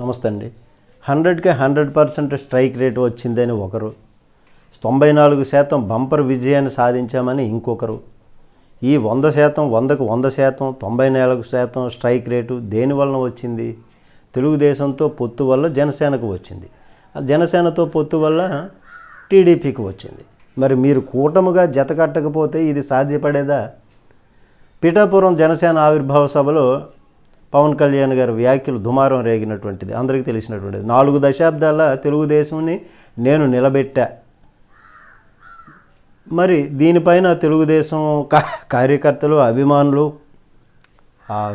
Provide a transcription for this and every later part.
నమస్తే అండి హండ్రెడ్కి హండ్రెడ్ పర్సెంట్ స్ట్రైక్ రేటు వచ్చిందని ఒకరు. తొంభై నాలుగు శాతం బంపర్ విజయాన్ని సాధించామని ఇంకొకరు. ఈ వంద శాతం వందకు వంద శాతం తొంభై నాలుగు శాతం స్ట్రైక్ రేటు దేని వలన వచ్చింది? తెలుగుదేశంతో పొత్తు వల్ల జనసేనకు వచ్చింది. ఆ జనసేనతో పొత్తు వల్ల టీడీపీకి వచ్చింది. మరి మీరు కూటముగా జత కట్టకపోతే ఇది సాధ్యపడేదా? పిఠాపురం జనసేన ఆవిర్భావ సభలో పవన్ కళ్యాణ్ గారి వ్యాఖ్యలు దుమారం రేగినటువంటిది అందరికీ తెలిసినటువంటిది. నాలుగు దశాబ్దాల తెలుగుదేశంని నేను నిలబెట్టా. మరి దీనిపైన తెలుగుదేశం కార్యకర్తలు అభిమానులు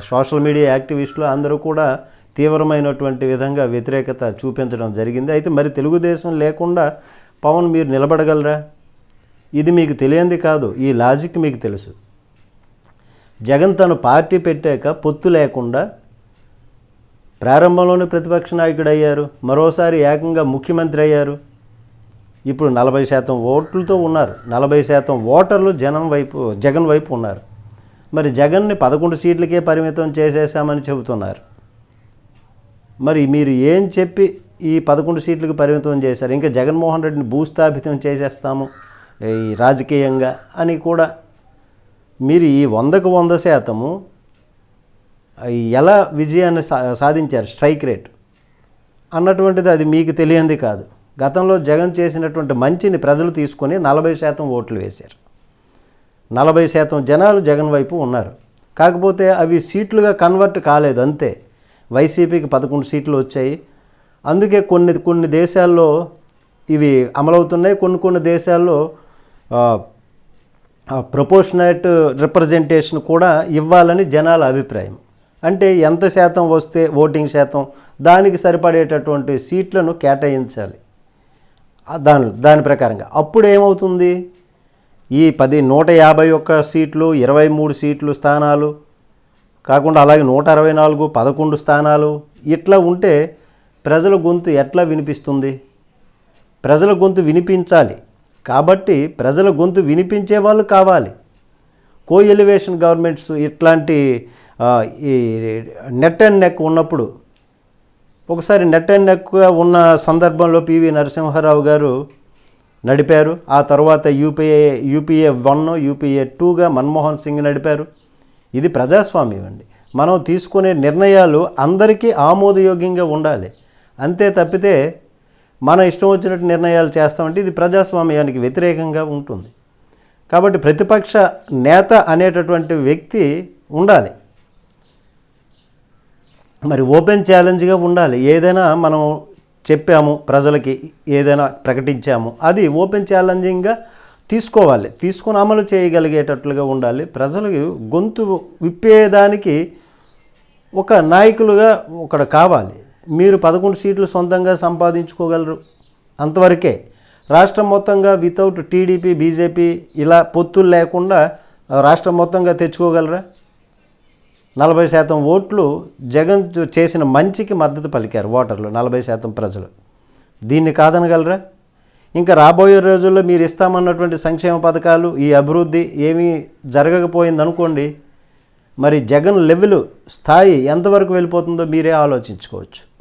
సోషల్ మీడియా యాక్టివిస్టులు అందరూ కూడా తీవ్రమైనటువంటి విధంగా వ్యతిరేకత చూపించడం జరిగింది. అయితే మరి తెలుగుదేశం లేకుండా పవన్ మీరు నిలబడగలరా? ఇది మీకు తెలియంది కాదు. ఈ లాజిక్ మీకు తెలుసు. జగన్ తను పార్టీ పెట్టాక పొత్తు లేకుండా ప్రారంభంలోనే ప్రతిపక్ష నాయకుడు అయ్యారు మరోసారి ఏకంగా ముఖ్యమంత్రి అయ్యారు. ఇప్పుడు నలభై శాతం ఓట్లతో ఉన్నారు. నలభై శాతం ఓటర్లు జనం వైపు జగన్ వైపు ఉన్నారు. మరి జగన్ని పదకొండు సీట్లకే పరిమితం చేసేసామని చెబుతున్నారు. మరి మీరు ఏం చెప్పి ఈ పదకొండు సీట్లకు పరిమితం చేశారు? ఇంకా జగన్మోహన్ రెడ్డిని భూస్థాపితం చేసేస్తాము ఈ రాజకీయంగా అని కూడా మీరు ఈ వందకు వంద శాతము ఎలా విజయాన్ని సా సాధించారు స్ట్రైక్ రేట్. అన్నటువంటిది అది మీకు తెలియంది కాదు. గతంలో జగన్ చేసినటువంటి మంచిని ప్రజలు తీసుకొని నలభై శాతం ఓట్లు వేశారు. నలభై శాతం జనాలు జగన్ వైపు ఉన్నారు. కాకపోతే అవి సీట్లుగా కన్వర్ట్ కాలేదు అంతే. వైసీపీకి పదకొండు సీట్లు వచ్చాయి. అందుకే కొన్ని కొన్ని దేశాల్లో ఇవి అమలవుతున్నాయి. కొన్ని కొన్ని దేశాల్లో ప్రపోర్షనేట్ రిప్రజెంటేషన్ కూడా ఇవ్వాలని జనాల అభిప్రాయం. అంటే ఎంత శాతం వస్తే ఓటింగ్ శాతం దానికి సరిపడేటటువంటి సీట్లను కేటాయించాలి. దాని దాని ప్రకారంగా. అప్పుడు ఏమవుతుంది? ఈ పది నూట యాభై ఒక్క సీట్లు ఇరవై మూడు సీట్లు స్థానాలు కాకుండా అలాగే నూట అరవై నాలుగు పదకొండు స్థానాలు ఇట్లా ఉంటే ప్రజల గొంతు ఎట్లా వినిపిస్తుంది? ప్రజల గొంతు వినిపించాలి. కాబట్టి ప్రజల గొంతు వినిపించే వాళ్ళు కావాలి. కో ఎలివేషన్ గవర్నమెంట్స్ ఇట్లాంటి ఈ నెట్ అండ్ నెక్ ఉన్నప్పుడు ఒకసారి నెట్ అండ్ నెక్గా ఉన్న సందర్భంలో పివి నరసింహారావు గారు నడిపారు. ఆ తర్వాత యూపీఏ యూపీఏ వన్ యూపీఏ టూగా మన్మోహన్ సింగ్ నడిపారు. ఇది ప్రజాస్వామ్యం అండి. మనం తీసుకునే నిర్ణయాలు అందరికీ ఆమోదయోగ్యంగా ఉండాలి. అంతే తప్పితే మన ఇష్టం వచ్చినట్టు నిర్ణయాలు చేస్తామంటే ఇది ప్రజాస్వామ్యానికి వ్యతిరేకంగా ఉంటుంది. కాబట్టి ప్రతిపక్ష నేత అనేటటువంటి వ్యక్తి ఉండాలి. మరి ఓపెన్ ఛాలెంజ్గా ఉండాలి. ఏదైనా మనం చెప్పాము ప్రజలకి ఏదైనా ప్రకటించాము అది ఓపెన్ ఛాలెంజింగ్గా తీసుకోవాలి. తీసుకొని అమలు చేయగలిగేటట్లుగా ఉండాలి. ప్రజలకు గొంతు విప్పేదానికి ఒక నాయకులుగా ఒకడు కావాలి. మీరు పదకొండు సీట్లు సొంతంగా సంపాదించుకోగలరు. అంతవరకే రాష్ట్రం మొత్తంగా వితౌట్ టీడీపీ బీజేపీ ఇలా పొత్తులు లేకుండా రాష్ట్రం మొత్తంగా తెచ్చుకోగలరా? నలభై శాతం ఓట్లు జగన్ చేసిన మంచికి మద్దతు పలికారు ఓటర్లు నలభై శాతం ప్రజలు. దీన్ని కాదనగలరా? ఇంకా రాబోయే రోజుల్లో మీరు ఇస్తామన్నటువంటి సంక్షేమ పథకాలు ఈ అభివృద్ధి ఏమీ జరగకపోయిందనుకోండి మరి జగన్ లెవెల్ స్థాయి ఎంతవరకు వెళ్ళిపోతుందో మీరే ఆలోచించుకోవచ్చు.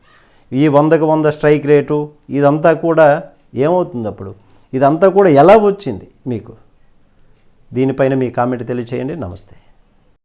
ఈ వందకు వంద స్ట్రైక్ రేటు ఇదంతా కూడా ఏమవుతుంది అప్పుడు? ఇదంతా కూడా ఎలా వచ్చింది మీకు? దీనిపైన మీ కామెంట్ తెలియచేయండి. నమస్తే.